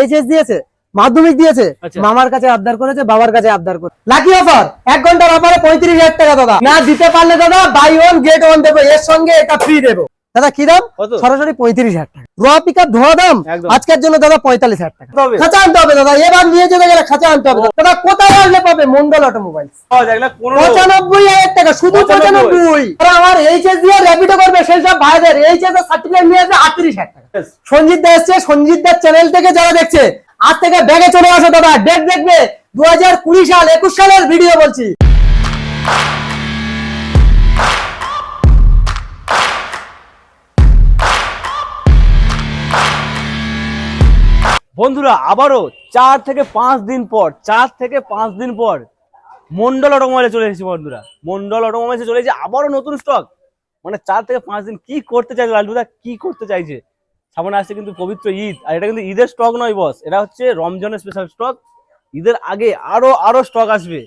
HS দিয়েছে মাধ্যমিক দিয়েছে আচ্ছা। মামার কাছে আবদার করেছে বাবার কাছে আবদার করে লাকি অফার এক ঘণ্টার অফারে পঁয়ত্রিশ হাজার টাকা দাদা। না দিতে পারলে দাদা বাই ওয়ান গেট ওয়ান দেবো এর সঙ্গে এটা ফ্রি দেবো। দাদা কি দাম? সরাসরি পঁয়ত্রিশ হাজার টাকা। র পিকার ধোয়া দাম? আজকের জন্য দাদা পঁয়তাল্লিশ হাজার টাকা। খাঁচা আনতে হবে দাদা এবার নিয়ে যেতে গেলে খাঁচা আনতে হবে দাদা। কোথায় আসলে পাবে? মন্ডল অটোমোবাইল পঁচানব্বই হাজার টাকা শুধু 95 পঁচানব্বই। আমার এইচএস দিয়ে র্যাপিডো করবে সেই সব ভাইদের। এইচএস এর সার্টিফিকেট নিয়ে আসবে আটত্রিশ হাজার টাকা। সঞ্জিত দা এসছে সঞ্জিত দার চ্যানেল থেকে যারা দেখছে আজ থেকে ব্যাগে চলে আসো দাদা। ডেট দেখবে দু হাজার কুড়ি সাল একুশ সালের ভিডিও বলছি। বন্ধুরা, আবারও চার থেকে পাঁচ দিন পর, চার থেকে পাঁচ দিন পর মন্ডল অটোমোবাইলে চলে এসেছি বন্ধুরা। মন্ডল অটোমোবাইলে চলে এসেছে আবারও নতুন স্টক মানে চার থেকে পাঁচ দিন কি করতে চাইছে লালটুদা কি করতে চাইছে? সামনে আসছে কিন্তু পবিত্র ঈদ, আর এটা কিন্তু ঈদের স্টক নয় বস এটা হচ্ছে রমজানের স্পেশাল স্টক ঈদের আগে আরও আরও স্টক আসবে।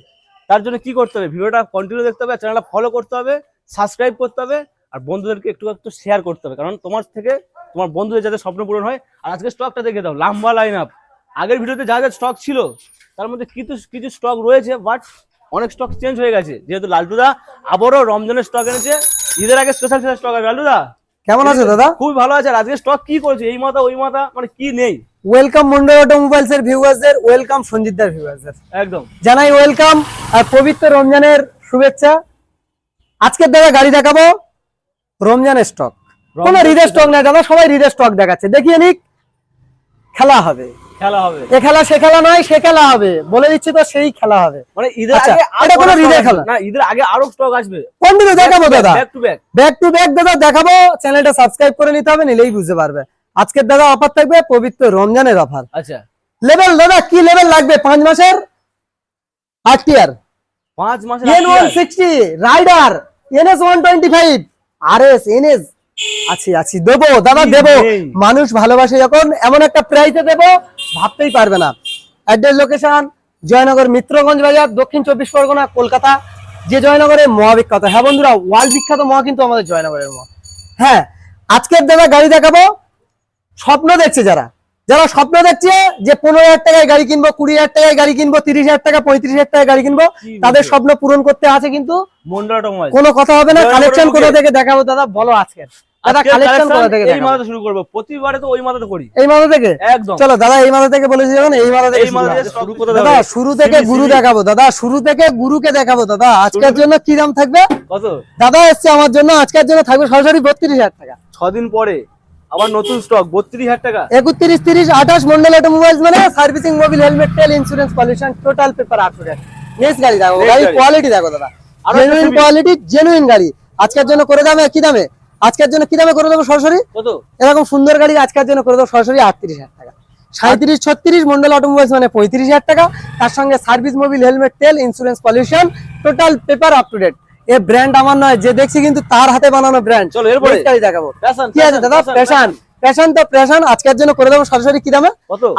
তার জন্য কি করতে হবে? ভিডিওটা কন্টিনিউ দেখতে হবে চ্যানেলটা ফলো করতে হবে সাবস্ক্রাইব করতে হবে। আর বন্ধুদেরকে একটু একটু শেয়ার করতে হবে। কারণ তোমার থেকে তোমার বন্ধুদের যাতে স্বপ্ন পূরণ হয় আর আজকে স্টকটা দেখে দাও লম্বা লাইন আপ আগের ভিডিওতে যা যা স্টক ছিল তার মধ্যে কিছু কিছু স্টক রয়েছে বাট অনেক স্টক চেঞ্জ হয়ে গেছে। যেহেতু লালটুদা আবারও রমজানের স্টক এনেছে ঈদের আগে স্পেশাল স্পেশাল স্টক আছে। লালটুদা কেমন আছে দাদা? খুবই ভালো আছে। আর আজকে স্টক কি করেছে? এই মাথা ওই মাথা মানে কি নেই? ওয়েলকাম মন্ডল অটোমোবাইলস এর ভিউয়ার্সদের ওয়েলকাম সঞ্জিত দার ভিউয়ার্সদের একদম। জানাই ওয়েলকাম আর পবিত্র রমজানের শুভেচ্ছা। আজকের দাদা গাড়ি দেখাবো। রমজানের স্টক কোনো রমজান রিডের স্টক নাই দাদা সবাই রিডের স্টক দেখাচ্ছে। দেখিয়ে নিক খেলা হবে। খেলা হবে। এ খেলা সে খেলা নয় সে খেলা হবে। বলে দিচ্ছি তো সেই খেলা হবে। মানে ঈদের আচ্ছা, আগে এটা কোনো ঈদের খেলা? না ঈদের আগে আরও স্টক আসবে। কন্টিনিউ দেখাবো দাদা? Back to back back to back দাদা দেখাবো। চ্যানেলটা সাবস্ক্রাইব করে নিতে হবে নিলেই বুঝতে পারবে। আজকের দাদা অফার থাকবে পবিত্র রমজানের অফার আচ্ছা। লেভেল দাদা কি লেভেল লাগবে? পাঁচ মাসের? আট ইয়ার পাঁচ মাসের N one sixty Raider NS one twenty five R S NS আছি আছি দেবো দাদা দেবো। মানুষ ভালোবাসে যখন এমন একটা প্রাইজে দেবো ভাবতেই পারবে না। অ্যাড্রেস লোকেশন জয়নগর মিত্রগঞ্জ বাজার দক্ষিণ চব্বিশ পরগনা কলকাতা যে জয়নগরের মহাবিখ্যাত হ্যাঁ বন্ধুরা ওয়ার্ল্ড বিখ্যাত মহা কিন্তু আমাদের জয়নগরের মহা। হ্যাঁ আজকের দাদা গাড়ি দেখাবো। স্বপ্ন দেখছে যারা। যারা স্বপ্ন দেখছে যে পনেরো হাজার টাকায় গাড়ি কিনবো কুড়ি হাজার টাকায় গাড়ি কিনবো তিরিশ হাজার টাকা পঁয়ত্রিশ হাজার টাকায় গাড়ি কিনবো তাদের স্বপ্ন পূরণ করতে আছে কিন্তু কোনো কথা হবে না কালেকশন। কোথা থেকে দেখাবো দাদা? বলো আজকে। দাদা কালেকশন কোথা থেকে এই দেখাবো? শুরু করব। প্রতিবারে তো ওই মাথাতে করি। এই মাথা থেকে? একদম। চলো দাদা এই মাথা থেকে বলেছি যখন এই মাথা থেকে শুরু থেকে করতে দাদা শুরু থেকে গুরু দেখাবো দাদা শুরু থেকে গুরুকে দেখাবো দাদা। আজকের জন্য কি দাম থাকবে? কত? দাদা এসছে আমার জন্য আজকের জন্য থাকবে সরাসরি বত্রিশ হাজার টাকা। ছদিন পরে। আবার নতুন স্টক বত্রিশ হাজার টাকা। অটোমোবাইলস মানে servicing Mobil helmet tell insurance pollution total paper up to date next গাড়ি দেখো গাড়ি। কোয়ালিটি দেখো দাদা। জেনুইন কোয়ালিটি জেনুইন গাড়ি। আজকের জন্য করে দামে কি দামে? আজকের জন্য কি দামে করে দেবো সরাসরি? কত? এরকম সুন্দর গাড়ি আজকের জন্য করে দেবো সরাসরি আটত্রিশ হাজার টাকা। সাঁত্রিশ ছত্রিশ মন্ডল অটোমোবাইলস মানে পঁয়ত্রিশ হাজার টাকা। তার সঙ্গে সার্ভিস মোবিল হেলমেট তেল insurance pollution total paper up to date A brand আমার নয় যে দেখছি কিন্তু তার হাতে বানানো ব্র্যান্ড চলো, এরপরে? দেখাবো। কি আছে দাদা? প্যাশন প্যাশন তো প্যাশন আজকের জন্য করে দেবো সরাসরি কি দামে?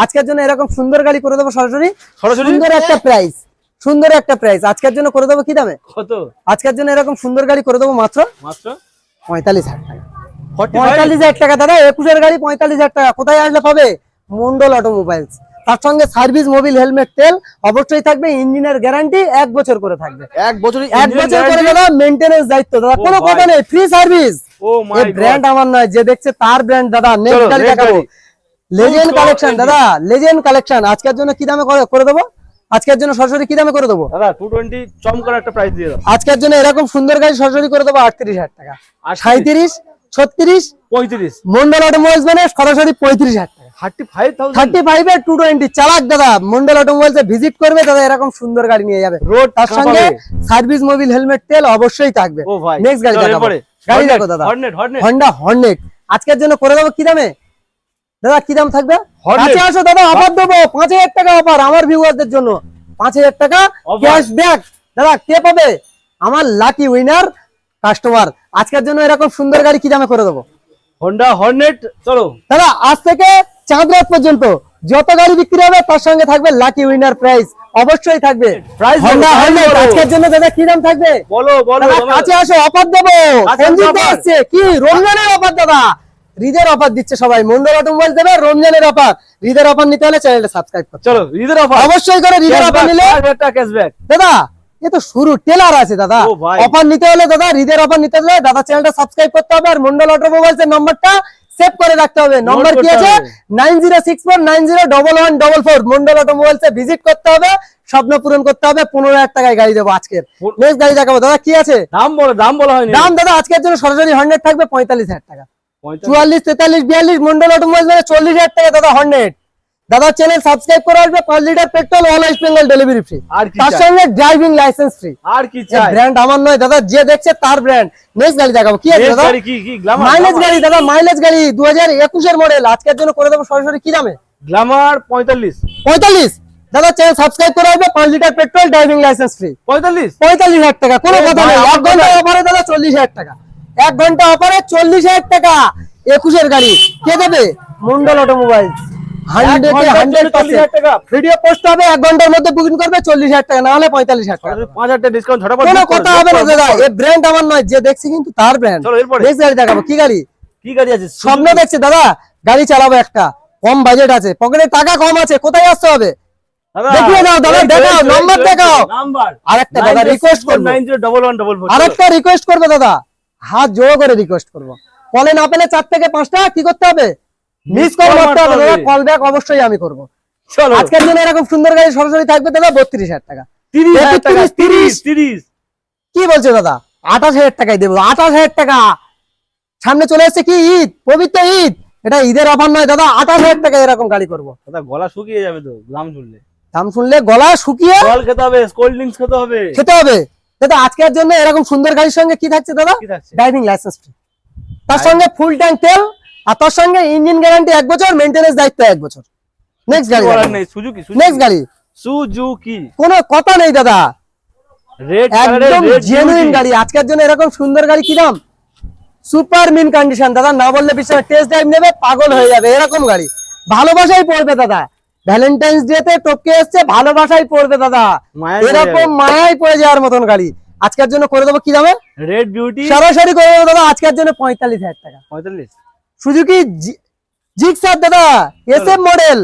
আজকের জন্য এরকম সুন্দর গাড়ি করে দেবো সরাসরি। সরাসরি? সুন্দর একটা প্রাইস সুন্দর একটা প্রাইস আজকের জন্য করে দেবো কি দামে? কত? আজকের জন্য এরকম সুন্দর গাড়ি করে দেবো মাত্র মাত্র? পঁয়তাল্লিশ হাজার টাকা। পঁয়তাল্লিশ? হাজার টাকা। দাদা একুশের গাড়ি পঁয়তাল্লিশ হাজার টাকা। কোথায় আসলে পাবে? মন্ডল অটোমোবাইলস তার সঙ্গে সার্ভিস মোবিল হেলমেট তেল অবশ্যই থাকবে ইঞ্জিনের গ্যারান্টি এক বছর করে থাকবে। এক বছর এক বছর করে দাদা মেনটেনেন্স দায়িত্ব। দাদা কোনো কথা নেই ফ্রি সার্ভিস ও মাই ব্র্যান্ড আমার নয় যে দেখছে তার ব্র্যান্ড দাদা নেক্সট গাড়ি দেখাবো। লেজেন্ড কালেকশন দাদা লেজেন্ড কালেকশন আজকের জন্য কি দামে করে- করে দেবো? আজকের জন্য সরাসরি কি দামে করে দেবো? দাদা টু টোয়েন্টি চমকার একটা প্রাইস দিয়ে দাও। আজকের জন্য এরকম সুন্দর গাড়ি সরাসরি করে দেবো আটত্রিশ হাজার টাকা। আর সাঁত্রিশ ছত্রিশ পঁয়ত্রিশ। মন্ডল অটোমোবাইলস মানে সরাসরি পঁয়ত্রিশ হাজার টাকা। Thirty five thousand thirty five এর টু টোয়েন্টি চালাক দাদা মন্ডল অটোমোবাইলস ভিজিট করবে দাদা এরকম সুন্দর গাড়ি নিয়ে যাবে। রোড তার সঙ্গে সার্ভিস মোবিল হেলমেট তেল অবশ্যই থাকবে। ও ভাই নেক্সট গাড়ি দেখাবো। গাড়ি দেখো দাদা। Hornet, Hornet। হন্ডা হর্নেট আজকের জন্য করে দেবো কি দামে? দাদা কি দাম থাকবে? কাছে আসো দাদা অফার দেবো। পাঁচ হাজার টাকা অফার আমার ভিউয়ারদের জন্য। পাঁচ হাজার টাকা Offer। দাদা কে পাবে? আমার লাকি উইনার কাস্টমার আজকের জন্য এরকম সুন্দর গাড়ি কি দামে করে দেবো? হন্ডা হর্নেট চলো। দাদা আজ থেকে চাঁদ রাত পর্যন্ত যত গাড়ি বিক্রি হবে তার সঙ্গে থাকবে লাকি উইনার প্রাইস অবশ্যই থাকবে। হন্ডা prize হর্নেট বলো। আজকের জন্য দাদা কি দাম থাকবে? বলো বলো কাছে আসো অফার দেবো। সঞ্জিত আসছে। কি রমজানের অফার দাদা? ঈদের অফার দিচ্ছে সবাই। মন্ডল অটোমোবাইল দেবে রমজানের অফার। ঈদের অফার নিতে হলে চ্যানেলটা সাবস্ক্রাইব করতে চলো ঈদের অফার। অবশ্যই করে ঈদের অফার নিলে ক্যাশব্যাক দাদা এ তো শুরু টেলার আছে দাদা। অফার নিতে হলে দাদা হৃদের অফার নিতে হলে দাদা চ্যানেলটা সাবস্ক্রাইব করতে হবে। আর মন্ডল অটোমোবাইলস এর নাম্বারটা সেভ করে রাখতে হবে। নম্বর কি আছে? Nine zero six four nine zero double one double four. Mondal automobiles এ ভিজিট করতে হবে স্বপ্ন পূরণ করতে হবে পনেরো হাজার টাকায় গাড়ি দেবো আজকের। নেক্সট গাড়ি দেখাবো। দাদা কি আছে? দাম বলো দাম বলা হয়নি। দাম দাদা আজকের জন্য সরাসরি হান্ড্রেড থাকবে পঁয়তাল্লিশ হাজার টাকা। চুয়াল্লিশ তেতাল্লিশ বিয়াল্লিশ মন্ডল অটোমোবাইল মানে চল্লিশ হাজার টাকা দাদা হান্ড্রেড দাদা চ্যানেল সাবস্ক্রাইব করে আসবে পাঁচ litre petrol all West Bengal delivery free আর তার সঙ্গে ড্রাইভিং লাইসেন্স ফ্রি আর কি চাই? ব্র্যান্ড আমার নয় দাদা যে দেখছে তার ব্র্যান্ড নেক্সট গাড়ি দেখাবো। কি আছে দাদা? গাড়ি কি কি গ্ল্যামার মাইলেজ গাড়ি দাদা মাইলেজ গাড়ি দু হাজার একুশের মডেল আজকের জন্য করে দেবো সরাসরি কি দামে? গ্ল্যামার পঁয়তাল্লিশ। পঁয়তাল্লিশ। দাদা চ্যানেল সাবস্ক্রাইব করে আসবে পাঁচ litre petrol driving licence free পঁয়তাল্লিশ? পঁয়তাল্লিশ হাজার টাকা। কোনো কথা নেই। এক ঘণ্টা অফারে দাদা চল্লিশ হাজার টাকা। এক ঘণ্টা অফারে চল্লিশ হাজার টাকা। একুশের গাড়ি। কে দেবে? মন্ডল অটোমোবাইল হান্ড্রেড ঘণ্টার জন্য হান্ড্রেড 40,000 টাকা। ভিডিও পোস্ট হবে এক ঘণ্টার মধ্যে বুকিং করবে চল্লিশ হাজার টাকা না হলে পঁয়তাল্লিশ হাজার টাকা। পাঁচ হাজার টাকা ডিসকাউন্ট কোনো কথা হবে না দাদা book ব্র্যান্ড আমার নয় যে দেখছি কিন্তু তার ব্র্যান্ড নেক্সট গাড়ি দেখাবো কি গাড়ি? কি গাড়ি আছে? স্বপ্ন দেখছে দাদা গাড়ি চালাবো একটা। কম বাজেট আছে। পকেটে টাকা কম আছে কোথায় আসতে হবে? দেখিয়ে দাও, দাদা, দেখাও, দেখাও। নাম্বার আরেকটা দাদা রিকোয়েস্ট করব। আরেকটা রিকোয়েস্ট করব দাদা। হাত জোড়ো করে রিকোয়েস্ট করব। কলে না পেলে চার থেকে পাঁচটা কি করতে হবে? মিস কল হবে। দাদা কল ব্যাক অবশ্যই আমি করব। চলো। আজকের জন্য এরকম সুন্দর গাড়ি সরাসরি থাকবে দাদা টাকা টাকা। তিরিশ, তিরিশ। তিরিশ। কি বলছো দাদা? টাকায় দেবো। টাকা। সামনে চলে এসছে কি? ঈদ পবিত্র ঈদ। এটা ঈদের অফার নয় দাদা। আঠাশ হাজার টাকায় এরকম গাড়ি করব। দাদা গলা শুকিয়ে যাবে তো গ্রাম শুনলে। দাম শুনলে গলা শুকিয়ে জল খেতে হবে কোল্ড ড্রিঙ্কস খেতে হবে। খেতে হবে। দাদা আজকের জন্য এরকম সুন্দর গাড়ির সঙ্গে কি থাকছে দাদা? ড্রাইভিং লাইসেন্স ফ্রি তার সঙ্গে ফুল ট্যাঙ্ক তেল আর তার সঙ্গে ইঞ্জিন গ্যারান্টি এক বছর মেনটেনেন্স দায়িত্ব এক বছর। নেক্সট গাড়ি নেই সুজুকি নেক্সট গাড়ি। সুজুকি কোনো কথা নেই দাদা। একদম জেনুইন গাড়ি। আজকের জন্য এরকম সুন্দর গাড়ি কি দাম? সুপার মিন কন্ডিশন দাদা। না বললে বিশ্বাস টেস্ট ড্রাইভ নেবে পাগল হয়ে যাবে। এরকম গাড়ি। ভালোবাসাই পড়বে দাদা। ভ্যালেন্টাইন্স ডে তে টপকে এসছে ভালোবাসাই পড়বে দাদা। এরকম মায়াই পড়ে যাওয়ার মতন গাড়ি। আজকের জন্য করে দেবো কি দামে? রেড বিউটি সরাসরি করে দেবো দাদা। আজকের জন্য পঁয়তাল্লিশ হাজার টাকা। পঁয়তাল্লিশ। সুজুকি জিক্সার দাদা এসএম মডেল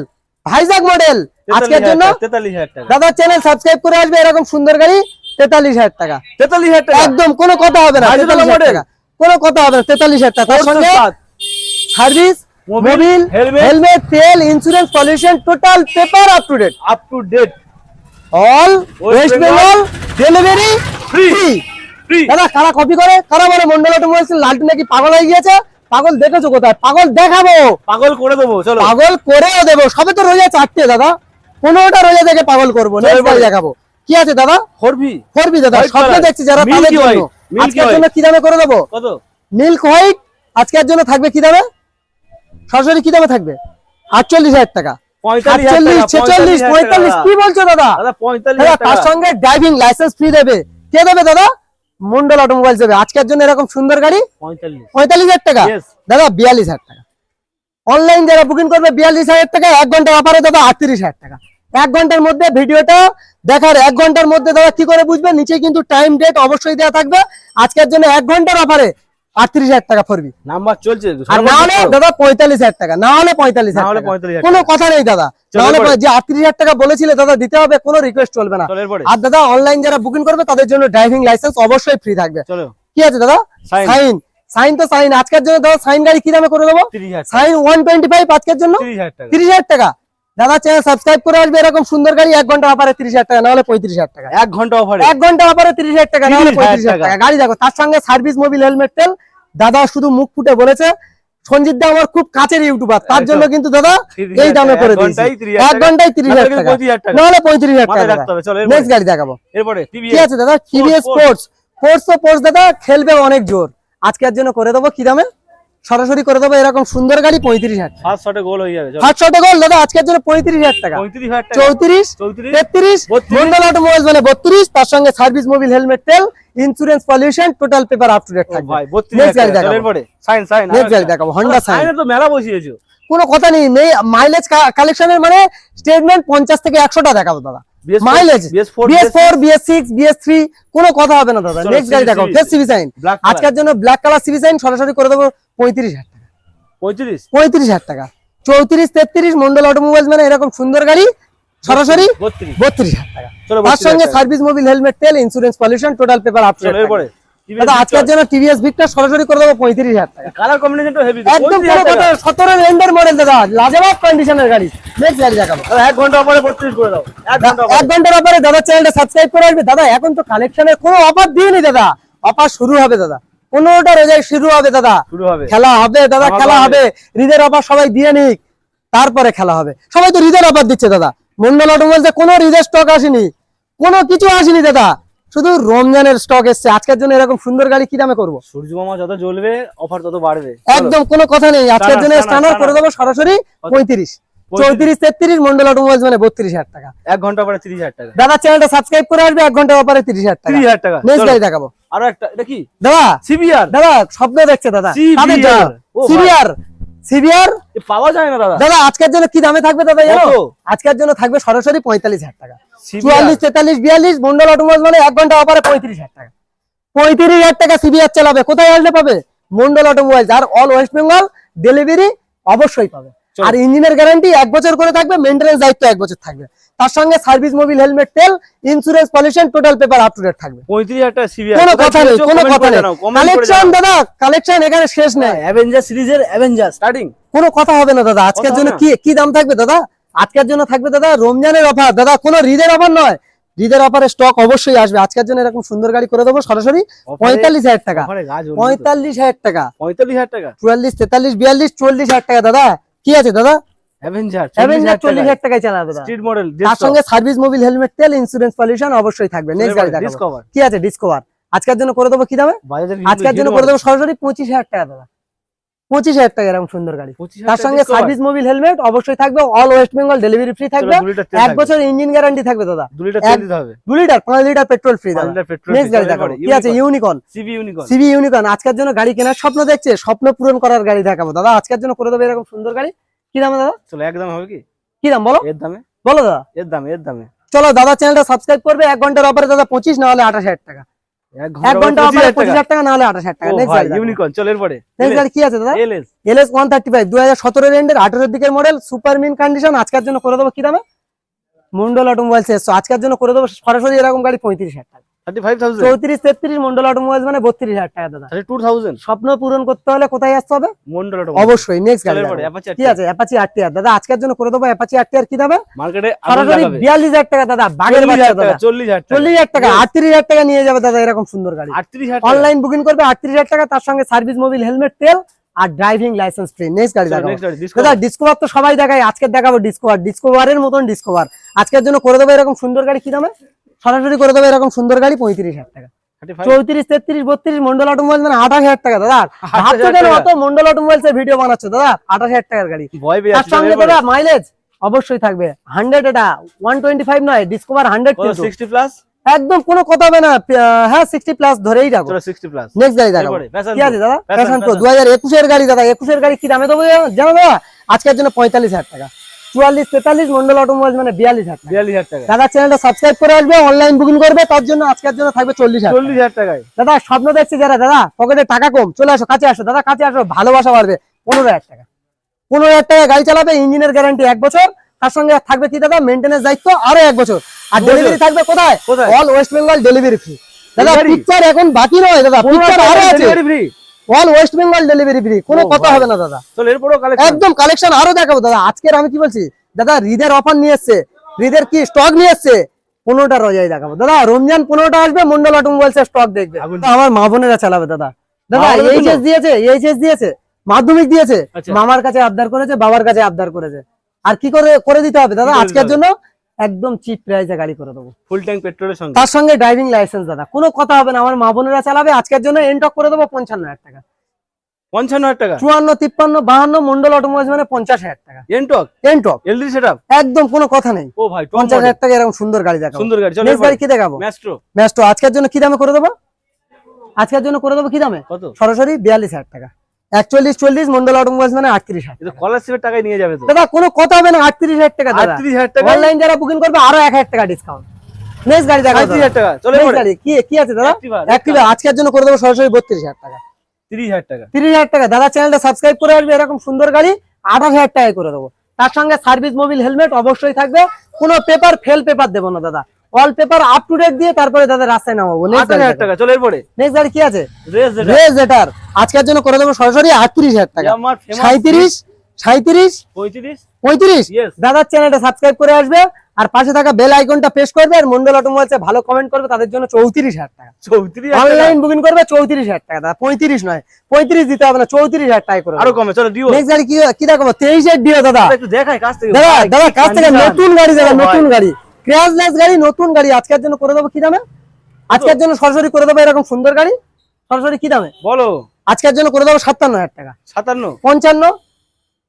ভাইজাগ মডেল আজকের জন্য দাদা চ্যানেল সাবস্ক্রাইব করে আসবে এরকম সুন্দর গাড়ি তেতাল্লিশ হাজার টাকা। তেতাল্লিশ হাজার টাকা? একদম কোনো কথা হবে না ভাইজাগ 43 হাজার model। টাকা। কোনো কথা হবে না তেতাল্লিশ হাজার টাকা। সঙ্গে সার্ভিস মোবিল হেলমেট তেল insurance pollution total paper up to date up to date all West Bengal delivery free free দাদা কারা কপি করে? কারা বলে মন্ডল অটোমোবাইলস লালটু নাকি পাগল হয়ে গিয়েছে? পাগল দেখেছ কোথায়? পাগল দেখাবো। পাগল করে দেবো চলো। পাগল করেও দেবো। সবে তো রোজা চারটে দাদা। পনেরোটা রোজা থেকে পাগল করব। দেখাবো। কি আছে দাদা? ফোরভি। করবি দাদা। স্বপ্ন দেখছি যারা তাদের জন্য। আজকের জন্য কি দামে করে দেবো? কত? মিল্ক হোয়াইট আজকের জন্য থাকবে কি দামে? সরাসরি কি দামে থাকবে? আটচল্লিশ হাজার টাকা। পঁয়তাল্লিশ আটচল্লিশ ছেচল্লিশ পঁয়তাল্লিশ কি বলছো দাদা? দাদা পঁয়তাল্লিশ তার সঙ্গে ড্রাইভিং লাইসেন্স ফ্রি দেবে। কে দেবে দাদা? মন্ডল অটোমোবাইল যাবে আজকের জন্য এরকম সুন্দর গাড়ি? পঁয়তাল্লিশ। হাজার টাকা। দাদা বিয়াল্লিশ হাজার টাকা। অনলাইন যারা বুকিং করবে বিয়াল্লিশ হাজার টাকা এক ঘণ্টার অফারে দাদা আটত্রিশ হাজার টাকা। এক ঘণ্টার মধ্যে ভিডিওটা দেখার এক ঘণ্টার মধ্যে দাদা কি করে বুঝবে? নিচে কিন্তু টাইম ডেট অবশ্যই দেওয়া থাকবে। আজকের জন্য এক ঘণ্টার অফারে আটত্রিশ হাজার টাকা পড়বি। নাম্বার চলছে আর না হলে দাদা পঁয়তাল্লিশ হাজার টাকা না হলে পঁয়তাল্লিশ হাজার। কোনো কথা নেই দাদা। চলো না হলে এরপরে। যে আটত্রিশ হাজার টাকা বলেছিলে দাদা দিতে হবে কোনো রিকোয়েস্ট চলবে না। আর দাদা অনলাইন যারা বুকিং করবে তাদের জন্য ড্রাইভিং লাইসেন্স অবশ্যই ফ্রি থাকবে। কি আছে দাদা? সাইন সাইন তো সাইন আজকের জন্য দাদা সাইন গাড়ি কি দামে করে দেবো? তিরিশ হাজার টাকা। সাইন ওয়ান টোয়েন্টি ফাইভ আজকের জন্য? তিরিশ হাজার টাকা। তিরিশ হাজার টাকা। দাদা চ্যানেল সাবস্ক্রাইব করে আসবে এরকম সুন্দর গাড়ি এক ঘণ্টা অফারে তিরিশ হাজার টাকা না হলে পঁয়ত্রিশ হাজার টাকা। এক ঘণ্টা অফারে এক ঘণ্টা অফারে তিরিশ হাজার টাকা না হলে 30,000 পঁয়ত্রিশ হাজার। টাকা। গাড়ি দেখো তার সঙ্গে সার্ভিস মোবিল হেলমেট তেল দাদা শুধু মুখ ফুটে বলেছে সঞ্জিত দা আমার খুব কাছের ইউটিউবার তার জন্য কিন্তু দাদা এই দামে করে দিয়েছি। 30,000 এক ঘন্টায় তিরিশ নাহলে হাজার টাকা। 35,000 না হলে পঁয়ত্রিশ হাজার টাকা। রাখতে হবে, চলো, নেক্সট গাড়ি দেখাবো। এরপরে কি আছে দাদা? টিভিএস স্পোর্টস স্পোর্টস তো স্পোর্টস দাদা খেলবে অনেক জোর। আজকের জন্য করে দেবো কি দামে? সরাসরি করে দেবো এরকম সুন্দর গাড়ি পঁয়ত্রিশ হাজার ফার্স্ট শটে গোল হয়ে যাবে ফার্স্ট শটে গোল দাদা আজকের জন্য পঁয়ত্রিশ হাজার টাকা। চৌত্রিশ তেত্রিশ মন্ডল অটোমোবাইলস মানে বত্রিশ তার সঙ্গে সার্ভিস মোবিল হেলমেট তেল insurance pollution total paper up to date থাকবে। নেক্সট গাড়ি দেখাবো। নেক্সট গাড়ি হন্ডা সাইন। তো মেলা বসিয়েছো। কোনো কথা নেই মাইলেজ কালেকশনের মানে স্টেটমেন্ট পঞ্চাশ থেকে একশোটা দেখাবো দাদা। BS4, mileage BS four BS six BS three কোনো কথা হবে না দাদা। নেক্সট গাড়ি দেখাবো ফেস সিভি সাইন আজকের জন্য ব্ল্যাক কালার সিভি সাইন সরাসরি করে দেবো পঁয়ত্রিশ হাজার টাকা। পঁয়ত্রিশ? পঁয়ত্রিশ হাজার টাকা। চৌত্রিশ তেত্রিশ মন্ডল অটোমোবাইলস মানে এরকম সুন্দর গাড়ি সরাসরি বত্রিশ হাজার টাকা। তার সঙ্গে সার্ভিস মোবিল হেলমেট তেল insurance pollution total paper up চলো এরপরে। দাদা আজকের জন্য টিভিএস ভিক্টর সরাসরি করে দেবো পঁয়ত্রিশ হাজার টাকা। কালার কম্বিনেশনটা হেভি একদম সতেরো মডেল দাদা লাজবাব কন্ডিশনের গাড়ি। নেক্সট গাড়ি দেখাবো। এক ঘণ্টা পরে বত্রিশ করে দাও। এক ঘণ্টার পরে দাদা চ্যানেলটা সাবস্ক্রাইব করে আসবে। দাদা এখন তো কালেকশনের কোনো অফার দিয়ে দিইনি দাদা। অফার শুরু হবে দাদা। পনেরোটা রোজায় শুরু হবে দাদা। শুরু হবে। খেলা হবে দাদা খেলা হবে। হৃদের অফার সবাই দিয়ে নিক তারপরে খেলা হবে। সবাই তো হৃদের অফার দিচ্ছে দাদা। মন্ডল অটোমোবাইলসে কোনো হৃদের স্টক আসেনি। কোনো কিছু আসেনি দাদা। শুধু রমজানের স্টক এসছে। আজকের জন্য এরকম সুন্দর গাড়ি কি দামে করব? সূর্য মামা যত জ্বলবে অফার তত বাড়বে। একদম কোনো কথা নেই। আজকের জন্য টানা, স্টানার করে দেবো সরাসরি পঁয়ত্রিশ। চৌত্রিশ তেত্রিশ মন্ডল অটোমোবাইলস মানে বত্রিশ হাজার টাকা। এক ঘণ্টা পরে তিরিশ হাজার টাকা। দাদা চ্যানেলটা সাবস্ক্রাইব করে আসবে এক ঘণ্টা ব্যাপারে তিরিশ হাজার টাকা। তিরিশ হাজার টাকা। নেক্সট গাড়ি দেখাবো। আরও একটা এটা কি? দাদা সিবিআর দাদা স্বপ্ন দেখছে দাদা। CBR কাদের জন্য? ও ভাই। সিবিআর সিবিআর পাওয়া যায় না দাদা। দাদা আজকের জন্য কি দামে থাকবে দাদা জানো? আজকের জন্য থাকবে সরাসরি পঁয়তাল্লিশ হাজার টাকা। চুয়াল্লিশ তেতাল্লিশ বিয়াল্লিশ মন্ডল অটোমোবাইল মানে এক ঘণ্টা অপারে পঁয়ত্রিশ হাজার টাকা। পঁয়ত্রিশ হাজার টাকা সিবিআর চালাবে। কোথায় আসলে পাবে? মন্ডল অটোমোবাইল আর অল ওয়েস্ট বেঙ্গল ডেলিভারি অবশ্যই পাবে। আর ইঞ্জিনের গ্যারান্টি এক বছর করে থাকবে মেনটেন্স দায়িত্ব এক বছর থাকবে। তার সঙ্গে সার্ভিস মোবিল হেলমেট তেল insurance pollution total paper up to date থাকবে। কোনো কথা নেই কোনো কথা নেই। কালেকশন দাদা কালেকশন এখানে শেষ নেই। অ্যাভেঞ্জার সিরিজের অ্যাভেঞ্জার স্টার্টিং কোনো কথা হবে না দাদা। আজকের জন্য কি কি দাম থাকবে দাদা? আজকের জন্য থাকবে দাদা রমজানের অফার দাদা কোনো হৃদের অফার নয়। হৃদের অফারে স্টক অবশ্যই আসবে। আজকের জন্য এরকম সুন্দর গাড়ি করে দেবো সরাসরি। পঁয়তাল্লিশ হাজার টাকা। পঁয়তাল্লিশ হাজার টাকা। পঁয়তাল্লিশ হাজার টাকা? চুয়াল্লিশ তেতাল্লিশ বিয়াল্লিশ চল্লিশ হাজার টাকা দাদা। কি আছে দাদা? অ্যাভেঞ্জার অ্যাভেঞ্জার টাকায়। চালাবে দাদা। স্ট্রিট মডেল তার সঙ্গে সার্ভিস মোবিল হেলমেট তেল ইন্স্যুরেন্স পলিউশন অবশ্যই থাকবে। নেক্সট গাড়ি দেখাবো। কি আছে ডিসকভার আজকের জন্য করে দেবো কি দামে? আজকের জন্য করে দেবো সরাসরি পঁচিশ হাজার টাকা দাদা। পঁচিশ হাজার টাকা এরকম সুন্দর গাড়ি। তার সঙ্গে সার্ভিস মোবিল হেলমেট অবশ্যই থাকবে all West Bengal delivery free থাকবে। এক বছর ইঞ্জিন গ্যারান্টি থাকবে দাদা। দু লিটার পাঁচ লিটার পেট্রোল ফ্রি নেক্সট গাড়ি দেখাবো। কি আছে? ইউনিকর্ন সিবি ইউনিকর্ন আজকের জন্য গাড়ি কেনার স্বপ্ন দেখছে স্বপ্ন পূরণ করার গাড়ি দেখাবো দাদা। আজকের জন্য করে দেবে এরকম সুন্দর গাড়ি। কি দাম দাদা? চলো একদম হবে কি? কি দাম বলো? এর দামে? বলো দাদা। এর দামে এর দামে। চলো দাদা চ্যানেলটা সাবস্ক্রাইব করবে। এক ঘণ্টার অফারে দাদা পঁচিশ না হলে আঠাশ হাজার টাকা। এক ঘণ্টা পঁচিশ হাজার টাকা। না হলে আঠাশ হাজার টাকা। ইউনিকর্ন চলো এরপরে। কি আছে দাদা? LS LS one thirty five দু হাজার সতেরো রেন্ডের আঠারোর দিকের মডেল সুপার মিন কন্ডিশন আজকের জন্য করে দেবো কি দামে? মন্ডল অটোমোবাইলস এসছো আজকের জন্য করে দেবো সরাসরি এরকম গাড়ি পঁয়ত্রিশ হাজার টাকা। চৌত্রিশ তেত্রিশ মন্ডল অটোমোবাইলস মানে বত্রিশ হাজার টাকা দাদা। টু থাউজেন্ড স্বপ্ন পূরণ করতে হলে কোথায় আসতে হবে? মন্ডল অবশ্যই নেক্সট গাড়ি চলো এরপরে অ্যাপাচি কি আছে দাদা আজকের জন্য করে দেবো অ্যাপাচি আরটিআর কি দামে মার্কেটে সরাসরি বিয়াল্লিশ হাজার টাকা দাদা বাগের বাচ্চা দাদা। চল্লিশ হাজার চল্লিশ হাজার টাকা আটত্রিশ হাজার টাকা নিয়ে যাবে দাদা এরকম সুন্দর গাড়ি। আটত্রিশ হাজার অনলাইন বুকিং করবে আটত্রিশ হাজার টাকা তার সঙ্গে সার্ভিস মোবিল হেলমেট তেল আর ড্রাইভিং লাইসেন্স ফ্রি নেক্সট গাড়ি দেখাবো। দাদা। ডিসকভার তো সবাই দেখায় আজকে দেখাবো ডিসকভার ডিসকভারের মতন ডিসকভার আজকের জন্য করে দেবো এরকম সুন্দর গাড়ি কি দামে? সরাসরি করে দেবে এরকম সুন্দর গাড়ি পঁয়ত্রিশ হাজার টাকা। চৌত্রিশ তেত্রিশ বত্রিশ মন্ডল অটোমোবাইল মানে আঠাশ হাজার টাকা দাদা। ভাবছ কেন অত মন্ডল অটোমোবাইলস এর ভিডিও বানাচ্ছো দাদা? আঠাশ হাজার টাকার গাড়ি। তার সঙ্গে দাদা মাইলেজ অবশ্যই থাকবে। হান্ড্রেড এটা ওয়ান টোয়েন্টি ফাইভ নয় ডিসকভার হান্ড্রেড 60 প্লাস একদম কোনো কথা হবে না হ্যাঁ সিক্সটি প্লাস ধরেই রাখো চলো 60 প্লাস নেক্সট গাড়ি এরপরে, কি আছে দাদা? প্যাশন প্রো দু হাজার একুশের গাড়ি দাদা। একুশের গাড়ি কি দামে দেবো জানো দাদা? আজকের জন্য পঁয়তাল্লিশ হাজার টাকা। চুয়াল্লিশ তেতাল্লিশ মন্ডল অটোমোবাইল মানে বিয়াল্লিশ হাজার টাকা। 42000 টাকা দাদা চ্যানেলটা সাবস্ক্রাইব করে আসবে অনলাইন বুকিং করবে তার জন্য আজকের জন্য থাকবে চল্লিশ হাজার 40000 টাকায়। দাদা স্বপ্ন দেখছে যারা দাদা পকেটে টাকা কম চলে আসো কাছে আসো। দাদা কাছে আসো ভালোবাসা বাড়বে পনেরো হাজার টাকা। পনেরো হাজার টাকা গাড়ি চালাবে ইঞ্জিনের গ্যারান্টি এক বছর। তার সঙ্গে থাকবে কি দাদা মেনটেন্স দায়িত্ব আরও এক বছর। আর ডেলিভারি থাকবে কোথায়? All West Bengal delivery free দাদা? পিকচার এখন বাকি নয় দাদা পিকচার আরও আছে। All West Bengal delivery free কোনো কথা হবে না দাদা। চলো এরপরও কালেকশন একদম কালেকশন আরও দেখাবো দাদা। আজকের আমি কি বলছি? দাদা হৃদের অফার নিয়ে এসছে। হৃদের কি স্টক নিয়ে এসছে? পনেরোটা রোজাই দেখাবো। দাদা রমজান পনেরোটা আসবে মন্ডল স্টক দেখবে। আমার মা বোনেরা চালাবে দাদা। দাদা এইচএস? দিয়েছে এইচএস দিয়েছে মাধ্যমিক দিয়েছে আচ্ছা। মামার কাছে আবদার করেছে বাবার কাছে আবদার করেছে। আর কি করে করে দিতে হবে দাদা আজকের জন্য? একদম চিপ প্রাইসে গাড়ি করে দেবো। ফুল ট্যাঙ্ক পেট্রোলের সঙ্গে? তার সঙ্গে ড্রাইভিং লাইসেন্স দাদা। কোনো কথা হবে না আমার মা বোনেরা চালাবে আজকের জন্য এনটক করে দেবো পঞ্চান্ন হাজার টাকা। 55000 টাকা? চুয়ান্ন তিপ্পান্ন বাহান্ন মন্ডল মানে পঞ্চাশ হাজার টাকা। এনটক এনটক এলডি সেটআপ একদম কোনো কথা নেই। ও ভাই পঞ্চাশ হাজার টাকা এরকম সুন্দর গাড়ি দেখাবো। সুন্দর গাড়ি নেক্সট গাড়ি কি দেখাবো? ম্যাস্ট্রো ম্যাস্টো আজকের জন্য কি দামে করে দেবো? আজকের জন্য করে দেবো কি দামে? কত? সরাসরি বিয়াল্লিশ হাজার টাকা। একচল্লিশ চল্লিশ মন্ডল অটোমোবাইলস মানে আটত্রিশ হাজার টাকায় নিয়ে যাবে দাদা কোনো কথা হবে না আটত্রিশ হাজার টাকা দাদা। 38000 টাকা? অনলাইন যারা বুকিং করবে আরও এক হাজার টাকা ডিসকাউন্ট নেক্সট গাড়ি দেখাবো 35000 টাকা। চলো গাড়ি কি কি আছে দাদা? অ্যাক্টিভা আজকের জন্য করে দেবো সরাসরি বত্রিশ হাজার টাকা। তিরিশ হাজার টাকা। তিরিশ হাজার টাকা। দাদা চ্যানেলটা সাবস্ক্রাইব করে আসবে এরকম সুন্দর গাড়ি আঠাশ হাজার টাকায় করে দেবো। তার সঙ্গে সার্ভিস মোবিল হেলমেট অবশ্যই থাকবে। কোনো পেপার ফেল পেপার দেবো না দাদা। All paper up to date দিয়ে তারপরে দাদা রাস্তায় নামাবো। আঠাশ হাজার টাকা চলো এরপরে। নেক্সট গাড়ি কি আছে? আজকের জন্য করে দেবো সরাসরি আটত্রিশ হাজার টাকা। সাঁত্রিশ সাঁত্রিশ পঁয়ত্রিশ। পঁয়ত্রিশ। দাদার চ্যানেলটা সাবস্ক্রাইব করে আসবে আর পাশে থাকা বেল আইকনটা প্রেস করবে আর মন্ডল অটোমোবাইলসে ভালো কমেন্ট করবে তাদের জন্য চৌত্রিশ হাজার টাকা। চৌত্রিশ অনলাইন বুকিং করবে চৌত্রিশ হাজার টাকা। দাদা পঁয়ত্রিশ নয় পঁয়ত্রিশ দিতে হবে না চৌত্রিশ হাজার টাকা করে আরও কমে চলো দিও। নেক্সট গাড়ি কি কি দেখাবো? তেইশের ডিও দাদা। একটু দেখাই কাছ থেকে দাদা দাদা কাছ থেকে নতুন গাড়ি দাদা নতুন গাড়ি। ক্র্যাশলেস গাড়ি নতুন গাড়ি। আজকের জন্য করে দেবো কি দামে? আজকের জন্য সরাসরি করে দেবো এরকম সুন্দর গাড়ি। সরাসরি কি দামে? বলো। আজকের জন্য করে দেবো সাতান্ন হাজার টাকা। সাতান্ন? পঞ্চান্ন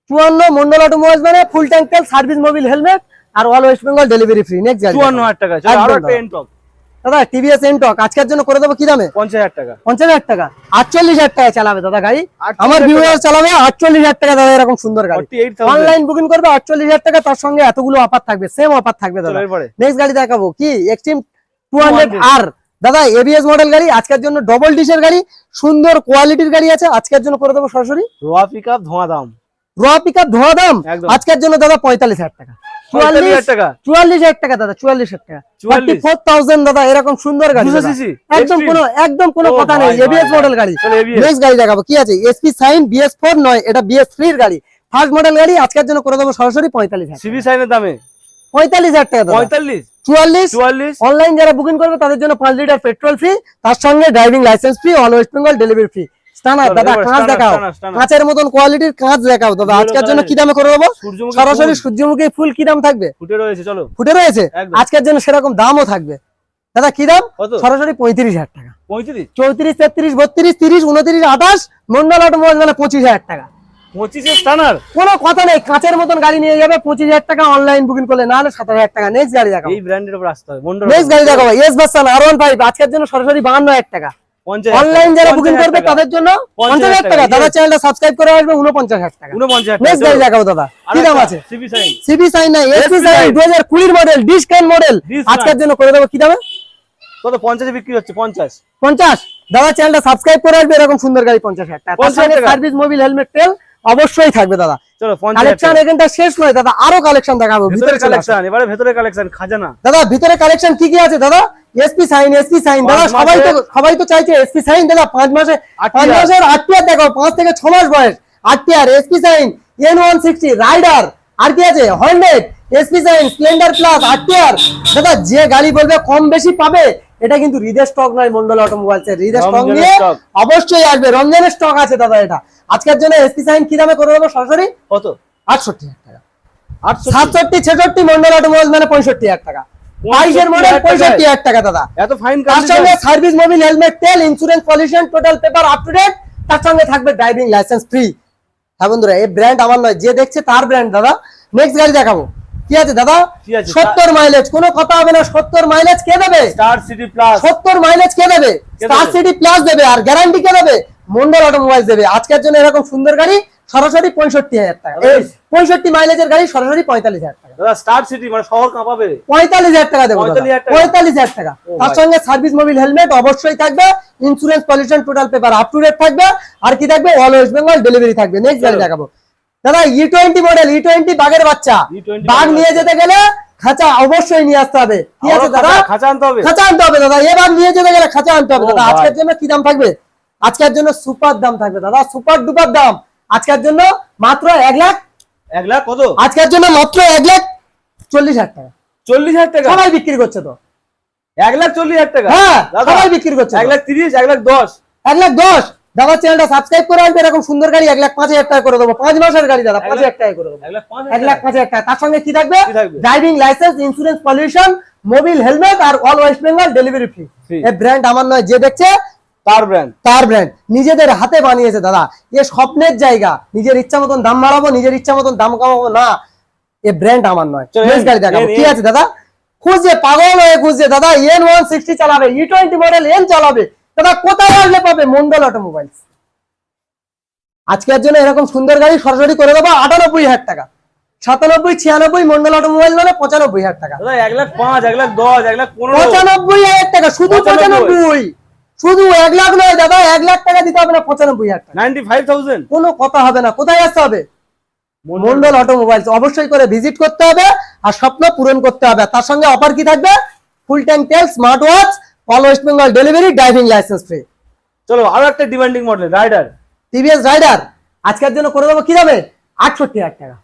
চুয়ান্ন মন্ডল অটোমোবাইলস মানে ফুল ট্যাঙ্ক তেল সার্ভিস মোবিল হেলমেট আর all West Bengal delivery free next গাড়ি চুয়ান্ন হাজার টাকা। দাদা। টিভিএস এনটক আজকের জন্য করে দেবো কি দামে? পঞ্চাশ হাজার টাকা। পঞ্চাশ হাজার টাকা। আটচল্লিশ হাজার টাকা চালাবে দাদা গাড়ি। আমার ভিউয়ার চালাবে আটচল্লিশ হাজার টাকা দাদা এরকম সুন্দর গাড়ি। অনলাইন বুকিং করবে আটচল্লিশ হাজার টাকা তার সঙ্গে এতগুলো অফার থাকবে সেম অফার থাকবে দাদা। নেক্সট গাড়ি দেখাবো। কি? এক্সট্রিম টু হান্ড্রেড আর দাদা এবিএস মডেল গাড়ি আজকের জন্য ডবল ডিসের গাড়ি সুন্দর কোয়ালিটির গাড়ি আছে আজকের জন্য করে দেবো সরাসরি। রোয়া পিক আপ ধোঁয়া দাম। র পিক আপ ধোয়া দাম। আজকের জন্য দাদা পঁয়তাল্লিশ হাজার টাকা। টাকা? দাদা চুয়াল্লিশ হাজার টাকা। 44 ফোর থাউজেন্ড দাদা এরকম সুন্দর গাড়ি একদম কোনো একদম কোনো কথা নেই। এবিএস মডেল গাড়ি। নেক্সট গাড়ি দেখাবো। কি আছে? এসপি সাইন বিএস ফোর নয় এটা বিএস গাড়ি। ফার্স্ট মডেল গাড়ি আজকের জন্য করে দেবো সরাসরি পঁয়তাল্লিশ সিবি সাইনের দামে? পঁয়তাল্লিশ হাজার টাকা পঁয়তাল্লিশ? চুয়াল্লিশ? চুয়াল্লিশ? অনলাইন যারা বুকিং করবে তাদের জন্য পাঁচ লিটার পেট্রোল ফ্রি তার সঙ্গে driving licence free all West Bengal delivery free stunner দাদা কাঁচ দেখাও। stunner, stunner। কাঁচের মতন কোয়ালিটির কাঁচ দেখাও দাদা। আজকের জন্য কি দামে করে দেবো? সরাসরি সূর্যমুখী ফুল কি দাম থাকবে? ফুটে রয়েছে চলো। ফুটে রয়েছে? আজকের জন্য সেরকম দামও থাকবে। দাদা কি দাম? সরাসরি পঁয়ত্রিশ হাজার টাকা। পঁয়ত্রিশ? চৌত্রিশ তেত্রিশ বত্রিশ তিরিশ উনত্রিশ আঠাশ মন্ডল অটোমোবাইল মানে পঁচিশ হাজার টাকা। পঁচিশের স্টানার কোনো কথা নেই কাঁচের মতন গাড়ি নিয়ে যাবে পঁচিশ হাজার টাকা অনলাইন বুকিং করলে না হলে সাতাশ হাজার টাকা। নেক্সট গাড়ি দেখাবো এই ব্র্যান্ডের উপর আসতে হবে নেক্সট গাড়ি দেখাবো। এস বাসান আর ওয়ান ফাইভ আজকের জন্য সরাসরি বাহান্ন হাজার টাকা। অনলাইন যারা বুকিং করবে তাদের জন্য পঞ্চাশ পঞ্চাশ হাজার টাকা। টাকা, দাদা চ্যানেলটা সাবস্ক্রাইব করে আসবে উনপঞ্চাশ হাজার টাকা। নেক্সট গাড়ি দেখাবো দাদা। কি দাম আছে? সিবি সাইন নাই এসপি সাইন সাইন। দু হাজার কুড়ির মডেল ডিসকাউন্ট মডেল আজকের জন্য করে দেবো কি দামে? কত? পঞ্চাশে বিক্রি হচ্ছে পঞ্চাশ। পঞ্চাশ। দাদা চ্যানেলটা সাবস্ক্রাইব করে আসবে এরকম সুন্দর গাড়ি পঞ্চাশ হাজার টাকা। তার 50,000 সঙ্গে টাকা। সার্ভিস মোবিল হেলমেট তেল অবশ্যই থাকবে দাদা। চলো পঞ্চাশ কালেকশন এখানটা শেষ নয় দাদা আরও কালেকশন দেখাবো ভিতরে। কালেকশন এবারে ভেতরে কালেকশন খাজানা। দাদা ভিতরে কালেকশন কি কি আছে দাদা? এসপি সাইন এসপি সাইন দাদা সবাই তো সবাই তো চাইছে এসপি সাইন দাদা পাঁচ মাসে পাঁচ মাসের আট টিয়ার দেখো পাঁচ থেকে ছ মাস বয়স। আট টিয়ার SP shine N one sixty Raider আর কি আছে? Hundred SP shine Splendor plus আট টিয়ার দাদা যে গাড়ি বলবে কম বেশি পাবে এটা কিন্তু হৃদয় স্টক নয় মন্ডল অটোমোবাইলস এর হৃদয় স্টক নিয়ে অবশ্যই আসবে। রমজানের স্টক আছে দাদা এটা। আজকের জন্য এসপি সাইন কি দামে করে দেবো? সরাসরি? কত? আটষট্টি হাজার টাকা। সাতষট্টি ছেষট্টি মন্ডল অটোমোবাইল মানে পঁয়ষট্টি হাজার টাকা। বাইশের মডেল 65,000 পঁয়ষট্টি হাজার টাকা দাদা। এত ফাইন তার সঙ্গে সার্ভিস মোবিল হেলমেট তেল insurance pollution total paper up to date তার সঙ্গে থাকবে ড্রাইভিং লাইসেন্স ফ্রি হ্যাঁ বন্ধুরা এই ব্র্যান্ড আমার নয়। যে দেখছে তার ব্র্যান্ড দাদা। নেক্সট গাড়ি দেখাবো। কি আছে দাদা? সত্তর মাইলেজ কোনো কথা হবে না সত্তর মাইলেজ কে দেবে? স্টার সিটি প্লাস সত্তর মাইলেজ কে দেবে? স্টার সিটি প্লাস দেবে আর গ্যারান্টি কে দেবে? মন্ডল অটোমোবাইল দেবে। আজকের জন্য এরকম সুন্দর গাড়ি সরাসরি পঁয়ষট্টি হাজার টাকা। পঁয়ষট্টি মাইলেজের গাড়ি সরাসরি পঁয়তাল্লিশ হাজার টাকা। দাদা স্টার সিটি মানে শহর কাঁপাবে পঁয়তাল্লিশ হাজার টাকা দেবো পঁয়তাল্লিশ হাজার টাকা। তার সঙ্গে সার্ভিস মোবিল হেলমেট অবশ্যই থাকবে। Insurance pollution total paper up to date থাকবে। আর কি থাকবে? অল ওয়েস্ট বেঙ্গল ডেলিভারি থাকবে। নেক্সট গাড়ি দেখাবো। দাদা E twenty model E twenty বাঘের বাচ্চা। বাঘ নিয়ে যেতে গেলে খাঁচা অবশ্যই নিয়ে আসতে হবে। কি আছে দাদা? খাঁচা- আনতে হবে? খাঁচা আনতে হবে দাদা। এবার নিয়ে যেতে গেলে খাঁচা আনতে হবে। দাদা আজকের জন্য কি দাম থাকবে? আজকের জন্য সুপার দাম থাকবে দাদা। সুপার ডুপার দাম। আজকের জন্য মাত্র এক লাখ। এক লাখ কত? আজকের জন্য মাত্র এক লাখ চল্লিশ হাজার টাকা। চল্লিশ হাজার টাকা? সবাই বিক্রি করছে তো। এক লাখ চল্লিশ হাজার টাকা? হ্যাঁ সবাই বিক্রি করছে এক লাখ তিরিশ এক লাখ দশ। এক লাখ দশ। দাদা চ্যানেলটা সাবস্ক্রাইব করে আসবে এরকম সুন্দর গাড়ি এক লাখ পাঁচ হাজার টাকা করে দেবো। পাঁচ মাসের গাড়ি দাদা পাঁচ হাজার টাকা করে দেবো। এক লাখ পাঁচ হাজার টাকা। তার সঙ্গে কি থাকবে? Driving licence insurance pollution Mobil helmet আর all West Bengal delivery free এই ব্র্যান্ড আমার নয় যে দেখছে তার ব্র্যান্ড তার ব্র্যান্ড নিজেদের হাতে বানিয়েছে দাদা। এ স্বপ্নের জায়গা। নিজের ইচ্ছা মতন দাম বাড়াবো নিজের ইচ্ছা মতন দাম কমাবো না। এ ব্র্যান্ড আমার নয়। গাড়ি দেখাবো। এন- কি আছে দাদা? খুঁজছে পাগল হয়ে খুঁজছে দাদা এন ওয়ান সিক্সটি চালাবে ই টোয়েন্টি মডেল এন চালাবে। দাদা কোথায় আসলে পাবে? মন্ডল অটোমোবাইলস আজকের জন্য এরকম সুন্দর গাড়ি সরাসরি করে দেবো আটানব্বই হাজার টাকা। সাতানব্বই ছিয়ানব্বই মন্ডল অটোমোবাইল মানে পঁচানব্বই হাজার টাকা। এক লাখ পাঁচ এক লাখ দশ এক লাখ পনেরো। পঁচানব্বই হাজার টাকা শুধু পঁচানব্বই। শুধু এক লাখ নয় দাদা এক লাখ টাকা দিতে হবে না পঁচানব্বই হাজার টাকা। নাইনটি ফাইভ থাউজেন্ড কোনো কথা হবে না কোথায় আসতে হবে? মন্ডল অটোমোবাইলস অবশ্যই করে ভিজিট করতে হবে আর স্বপ্ন পূরণ করতে হবে। তার সঙ্গে অফার কি থাকবে? ফুল ট্যাঙ্ক তেল smart watch all West Bengal delivery driving licence free চলো আরও একটা demanding model Raider TVS Raider আজকের জন্য করে দেবো কি দামে? আটষট্টি হাজার টাকা।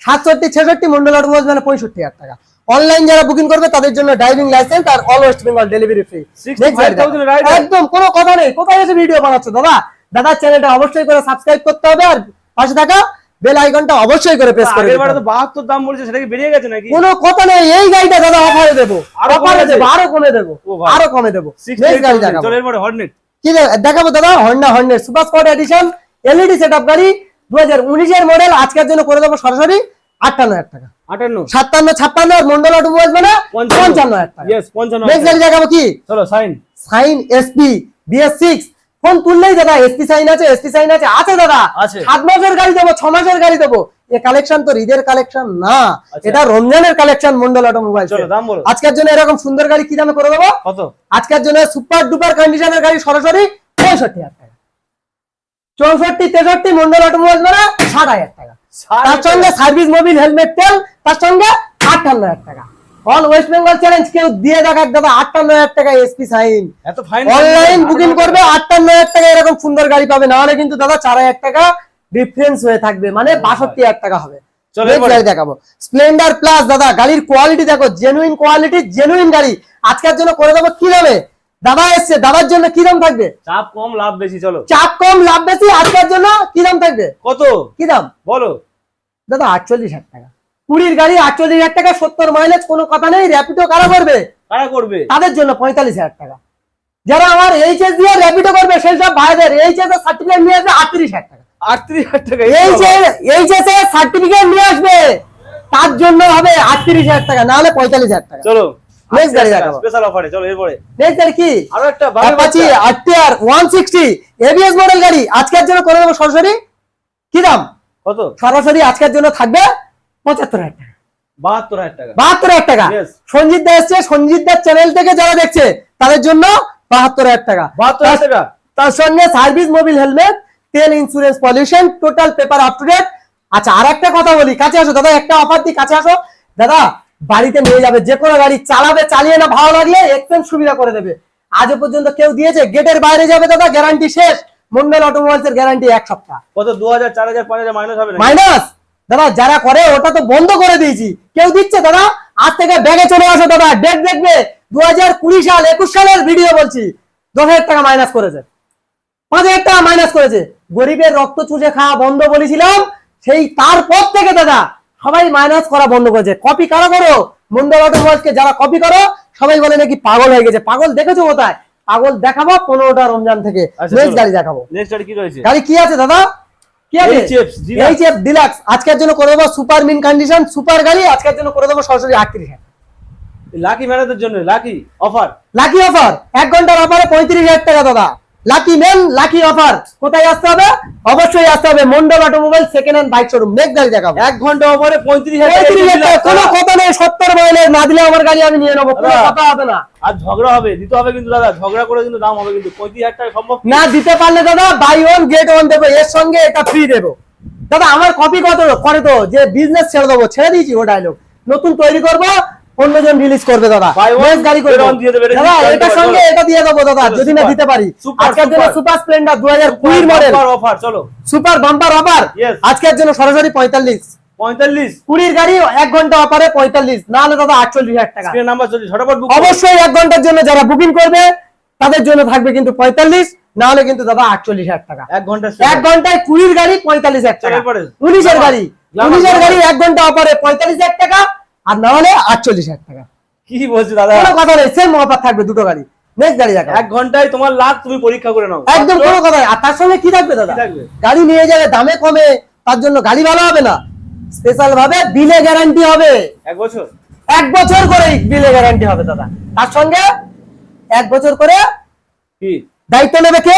সাতষট্টি ছেষট্টি মন্ডল অটোমোবাইলস মানে পঁয়ষট্টি হাজার টাকা। অনলাইন যারা বুকিং করবে তাদের জন্য ড্রাইভিং লাইসেন্স আর all West Bengal delivery free 65,000 একদম কোনো কথা নেই। কোথায় এসে ভিডিও বানাচ্ছ দাদা? দাদার চ্যানেলটা অবশ্যই করে সাবস্ক্রাইব করতে হবে আর পাশে থাকা বেল আইকনটা অবশ্যই করে প্রেস করে আগের দিতে বারে তো বাহাত্তর দাম বলেছে সেটা কি বেরিয়ে গেছে নাকি? কোনো কথা নেই এই গাড়িটা দাদা অফারে দেবো। অফারে দেবো? আরও কমে দেবো। আরও কমে দেবো। 68,000 Next গাড়ি দেখাবো। চলো এরপরে হর্নেট কি দেখাবো দাদা? Honda হর্নের super spot edition LED setup গাড়ি দু হাজার উনিশের মডেল আজকের জন্য করে দেবো সরাসরি আটান্ন হাজার টাকা। আটান্ন। সাতান্ন ছাপ্পান্ন আর মন্ডল অটোমোবাইল মানে পঞ্চান্ন। হাজার টাকা। ইয়েস পঞ্চান্ন নেক্সট গাড়ি দেখাবো কি? চলো shine shine SP BS six phone তুললেই দাদা এসপি সাইন আছে এসপি সাইন আছে আছে দাদা। সাত মাসের গাড়ি দেবো ছ মাসের গাড়ি দেবো। এ কালেকশন তো ঈদের কালেকশন না। আচ্ছা। এটা রমজানের কালেকশন মন্ডল দাম বলো। আজকের জন্য এরকম সুন্দর গাড়ি কি দামে করে দেবো? আজকের জন্য সুপার ডুপার কন্ডিশনের গাড়ি সরাসরি পঁয়ষট্টি হাজার টাকা। চৌষট্টি তেষট্টি মন্ডল অটোমোবাইল মানে ষাট হাজার টাকা। তার সঙ্গে সার্ভিস মোবিল হেলমেট তেল তার সঙ্গে আটান্ন হাজার টাকা। অল ওয়েস্ট বেঙ্গল চ্যালেঞ্জ কেউ দিয়ে দেখাক দাদা আটান্ন হাজার টাকা এসপি সাইন এত ফাইন অনলাইন বুকিং করবে আটান্ন হাজার টাকা এরকম সুন্দর গাড়ি পাবে না হলে কিন্তু দাদা চার হাজার টাকা ডিফারেন্স হয়ে থাকবে মানে বাষট্টি হাজার টাকা হবে। দেখাবো। স্প্লেন্ডার প্লাস দাদা গাড়ির কোয়ালিটি দেখো জেনুইন কোয়ালিটি জেনুইন গাড়ি। আজকের জন্য করে দেবো কি দামে? দাদা এসছে দাদার জন্য কি দাম থাকবে? চাপ কম লাভ বেশি চলো। চাপ কম লাভ বেশি আজকের জন্য কি দাম থাকবে? কত? কি দাম? বলো। দাদা আটচল্লিশ হাজার টাকা। কুড়ির গাড়ি আটচল্লিশ হাজার টাকা সত্তর মাইলেজ কোনো কথা নেই র্যাপিডো কারা করবে? কারা করবে? তাদের জন্য পঁয়তাল্লিশ হাজার টাকা। যারা আমার এইচএস দিয়ে র্যাপিডো করবে সেই সব ভাইদের এইচএস এর সার্টিফিকেট নিয়ে আসবে আটত্রিশ হাজার টাকা। আটত্রিশ হাজার টাকা এইচএস এর সার্টিফিকেট নিয়ে আসবে তার জন্য হবে আটত্রিশ হাজার টাকা না হলে পঁয়তাল্লিশ হাজার টাকা। চলো গাড়ি দেখাবো। স্পেশাল অফারে চলো এরপরে। নেক্সট কি? আরও একটা অ্যাপাচি আরটিআর 160 এবিএস মডেল গাড়ি আজকের জন্য করে দেবো সরাসরি। কি দাম? কত? সরাসরি আজকের জন্য থাকবে পঁচাত্তর হাজার টাকা। বাহাত্তর হাজার টাকা। বাহাত্তর হাজার টাকা। সঞ্জিত দা এসছে সঞ্জিত দার চ্যানেল থেকে যারা দেখছে তাদের জন্য বাহাত্তর হাজার টাকা। বাহাত্তর হাজার টাকা। তার সঙ্গে সার্ভিস মোবিল হেলমেট তেল insurance pollution total paper up to date আচ্ছা আর একটা কথা বলি কাছে আসো দাদা একটা অফার দিই কাছে আসো। দাদা বাড়িতে নিয়ে যাবে যে কোনো গাড়ি চালাবে চালিয়ে না ভালো লাগলে এক্সচেঞ্জ সুবিধা করে দেবে। আজ পর্যন্ত কেউ দিয়েছে গেটের বাইরে যাবে দাদা গ্যারান্টি শেষ। মন্ডল অটোমোবাইলস এর গ্যারান্টি এক সপ্তাহ। কত? দু হাজার চার হাজার পাঁচ হাজার মাইনাস হবে মাইনাস? দাদা যারা করে ওটা তো বন্ধ করে দিয়েছি। কেউ দিচ্ছে দাদা? আজ থেকে ব্যাগে চলে আসো দাদা। ডেট দেখবে। দু হাজার কুড়ি সাল একুশ সালের ভিডিও বলছি। দশ হাজার টাকা মাইনাস করেছে। পাঁচ হাজার টাকা মাইনাস করেছে। গরিবের রক্ত চুষে খাওয়া বন্ধ বলেছিলাম। সেই তারপর থেকে দাদা সবাই মাইনাস করা বন্ধ করেছে। কপি কারা করো? মন্ডল অটোমোবাইলসকে যারা কপি করো সবাই বলে নাকি পাগল হয়ে গেছে। পাগল দেখেছ কোথায়? পাগল দেখাবো পনেরোটা রমজান থেকে। আচ্ছা, নেক্সট গাড়ি দেখাবো। নেক্সট আর কি রয়েছে? গাড়ি কি আছে দাদা? ডিলাক্স আজকের জন্য করে দেবো সুপার মিন কন্ডিশন সুপার গাড়ি আজকের জন্য করে দেবো সরাসরি আটত্রিশ লাকি ম্যানেজের জন্য লাকি অফার লাকি অফার এক ঘণ্টার অফারে পঁয়ত্রিশ হাজার টাকা দাদা। লাকি মেন লাকি অফার কোথায় আসতে হবে? অবশ্যই আসতে হবে Mondal automobile second hand bike showroom next গাড়ি দেখাবো। এক ঘণ্টা অফারে পঁয়ত্রিশ হাজার কোনো কথা নেই সত্তর মাইলের না দিলে আমার গাড়ি আমি নিয়ে নেব। কোনো কথা হবে না। আর ঝগড়া হবে দিতে হবে কিন্তু দাদা। ঝগড়া করে কিন্তু দাম হবে কিন্তু। পঁয়ত্রিশ হাজার টাকা সম্ভব? না দিতে পারলে দাদা বাই ওয়ান গেট ওয়ান দেবো। এর সঙ্গে এটা ফ্রি দেবো। দাদা আমার কপি কত? করে তো যে বিজনেস ছেড়ে দেবো। ছেড়ে দিয়েছি ও ডায়লগ নতুন তৈরি করব অন্যজন রিলিজ করবে দাদা। Next গাড়ি এটা দাদা এটার সঙ্গে এটা দিয়ে দেবো দাদা যদি না দিতে পারি। আজকের জন্য সুপার স্প্লেন্ডার দু হাজার কুড়ির মডেল অফার চলো। সুপার বাম্পার অফার আজকের জন্য সরাসরি পঁয়তাল্লিশ। পঁয়তাল্লিশ। কুড়ির গাড়ি এক ঘণ্টা অফারে পঁয়তাল্লিশ। না হলে দাদা আটচল্লিশ হাজার টাকা। নাম্বার অবশ্যই এক ঘণ্টার জন্য যারা বুকিং করবে তাদের জন্য থাকবে কিন্তু পঁয়তাল্লিশ না হলে কিন্তু দাদা আটচল্লিশ হাজার টাকা। এক ঘণ্টা এক ঘন্টায় কুড়ির গাড়ি পঁয়তাল্লিশ হাজার টাকা। উনিশের গাড়ি। উনিশের গাড়ি এক ঘণ্টা অফারে পঁয়তাল্লিশ হাজার টাকা। আর না হলে আটচল্লিশ হাজার টাকা। কি বলছো দাদা? কোনো কথা নেই সেম অফার থাকবে দুটো গাড়ি। নেক্সট গাড়ি দেখা এক ঘন্টায় তোমার লাখ তুমি পরীক্ষা করে নাও। একদম কোনো কথা আর তার সঙ্গে কি থাকবে দাদা? গাড়ি নিয়ে যাবে দামে কমে তার জন্য গাড়ি ভালো হবে না। স্পেশাল ভাবে বিলে গ্যারান্টি হবে। এক বছর? এক বছর করে বিলে গ্যারান্টি হবে দাদা। তার সঙ্গে এক বছর করে কি? দায়িত্ব নেবে কে?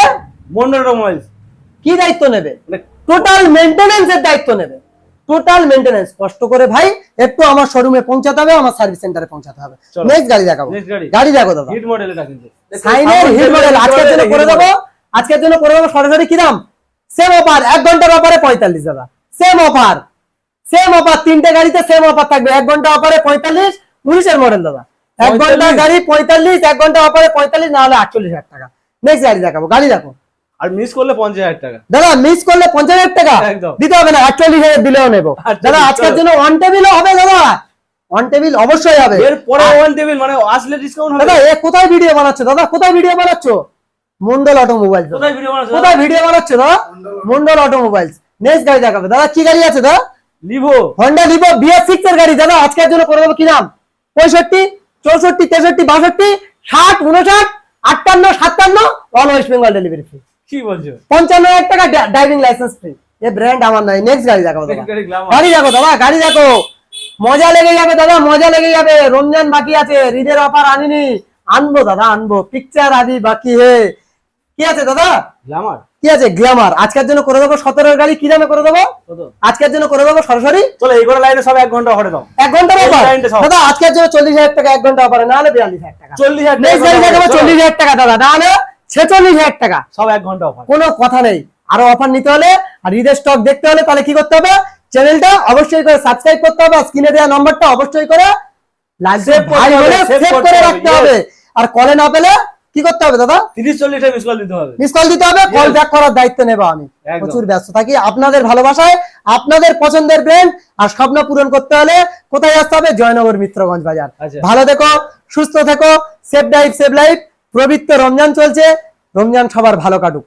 মন্ডল মোবাইল কি দায়িত্ব নেবে? টোটাল মেনটেনেন্স এর দায়িত্ব নেবে। টোটাল মেনটেনেন্স কষ্ট করে ভাই একটু আমার শোরুমে পৌঁছাতে হবে আমার সার্ভিস সেন্টারে পৌঁছাতে হবে। নেক্সট গাড়ি দেখাবো। গাড়ি। গাড়ি দেখো দাদা। হিট মডেল এটা কিন্তু সাইনের হিট মডেল আজকের জন্য করে দেবো। আজকের জন্য করে দেবো সরাসরি কি দাম? সেম অফার এক ঘণ্টার অফারে পঁয়তাল্লিশ দাদা। সেম অফার সেম অফার তিনটে গাড়িতে সেম অফার থাকবে। এক ঘণ্টা অফারে পঁয়তাল্লিশ উনিশের মডেল দাদা। এক ঘণ্টা গাড়ি পঁয়তাল্লিশ এক ঘণ্টা অফারে পঁয়তাল্লিশ না হলে আটচল্লিশ হাজার টাকা। নেক্সট গাড়ি দেখাবো গাড়ি দেখো আর মিস করলে পঞ্চাশ হাজার টাকা। দাদা মিস করলে পঞ্চাশ হাজার টাকা? একদম। দিতে হবে না আটচল্লিশ হাজার দিলেও নেব। 48 দাদা আজকের। জন্য ওয়ান টেবিলও হবে দাদা। ওয়ান টেবিল অবশ্যই হবে। এর পরে ওয়ান টেবিল মানে আসলে ডিসকাউন্ট হবে। দাদা এ কোথায় ভিডিও বানাচ্ছ? দাদা কোথায় ভিডিও বানাচ্ছ? মন্ডল অটোমোবাইল কোথায় ভিডিও বানাচ্ছ কোথায় ভিডিও বানাচ্ছ দাদা? মন্ডল অটোমোবাইলস নেক্সট গাড়ি দেখাবে। দাদা কি গাড়ি আছে দাদা? Livo Honda Livo BS six এর গাড়ি। দাদা আজকের জন্য করে দেবো কি নাম? পঁয়ষট্টি চৌষট্টি তেষট্টি বাষট্টি ষাট উনষাট আটান্ন সাতান্ন all West Bengal delivery free কি বলছো? পঞ্চান্ন হাজার টাকা ড্রাইভিং লাইসেন্স ফ্রি এ ব্র্যান্ড আমার নাই নেক্সট গাড়ি দেখাবো গাড়ি গ্ল্যামার দেখো দাদা গাড়ি দেখো। মজা লেগে যাবে দাদা মজা লেগে যাবে। রমজান বাকি আছে ঈদের অফার আনিনি। আনব দাদা আনব। পিকচার আদি বাকি হে। কি আছে দাদা? গ্ল্যামার কি আছে? গ্ল্যামার আজকের জন্য করে দেবো সতেরোর গাড়ি কি দামে করে দেবো? আজকের জন্য করে দেবো সরাসরি। চলো এই করে লাইনে সব এক ঘণ্টা অফারে দাও। এক ঘণ্টার এই অফার দাদা আজকের জন্য চল্লিশ হাজার টাকা এক ঘণ্টা অফারে না হলে বিয়াল্লিশ হাজার টাকা। চল্লিশ হাজার। চল্লিশ হাজার টাকা দাদা। না হলে ছেচল্লিশ হাজার টাকা। সব এক ঘণ্টা অফার কোনো কথা নেই। আরও অফার নিতে হলে আর ঈদের স্টক দেখতে হলে তাহলে কি করতে হবে? চ্যানেলটা অবশ্যই করে সাবস্ক্রাইব করতে হবে স্ক্রিনে দেওয়া নম্বরটা অবশ্যই করে লাগবে Save করতে ভাই হবে, হলে save সেভ করে রাখতে হবে। আর কলে না পেলে কি করতে হবে দাদা? তিরিশ চল্লিশটা মিস কল দিতে হবে। মিস কল দিতে হবে কল ব্যাক করার দায়িত্ব নেব আমি। প্রচুর ব্যস্ত থাকি। আপনাদের ভালোবাসায় আপনাদের পছন্দের ব্র্যান্ড আর স্বপ্ন পূরণ করতে হলে কোথায় আসতে হবে? জয়নগর মিত্রগঞ্জ বাজার। আচ্ছা। ভালো থেকো সুস্থ থেকো সেফ লাইফ সেভ লাইফ পবিত্র রমজান চলছে। রমজান সবার ভালো কাটুক।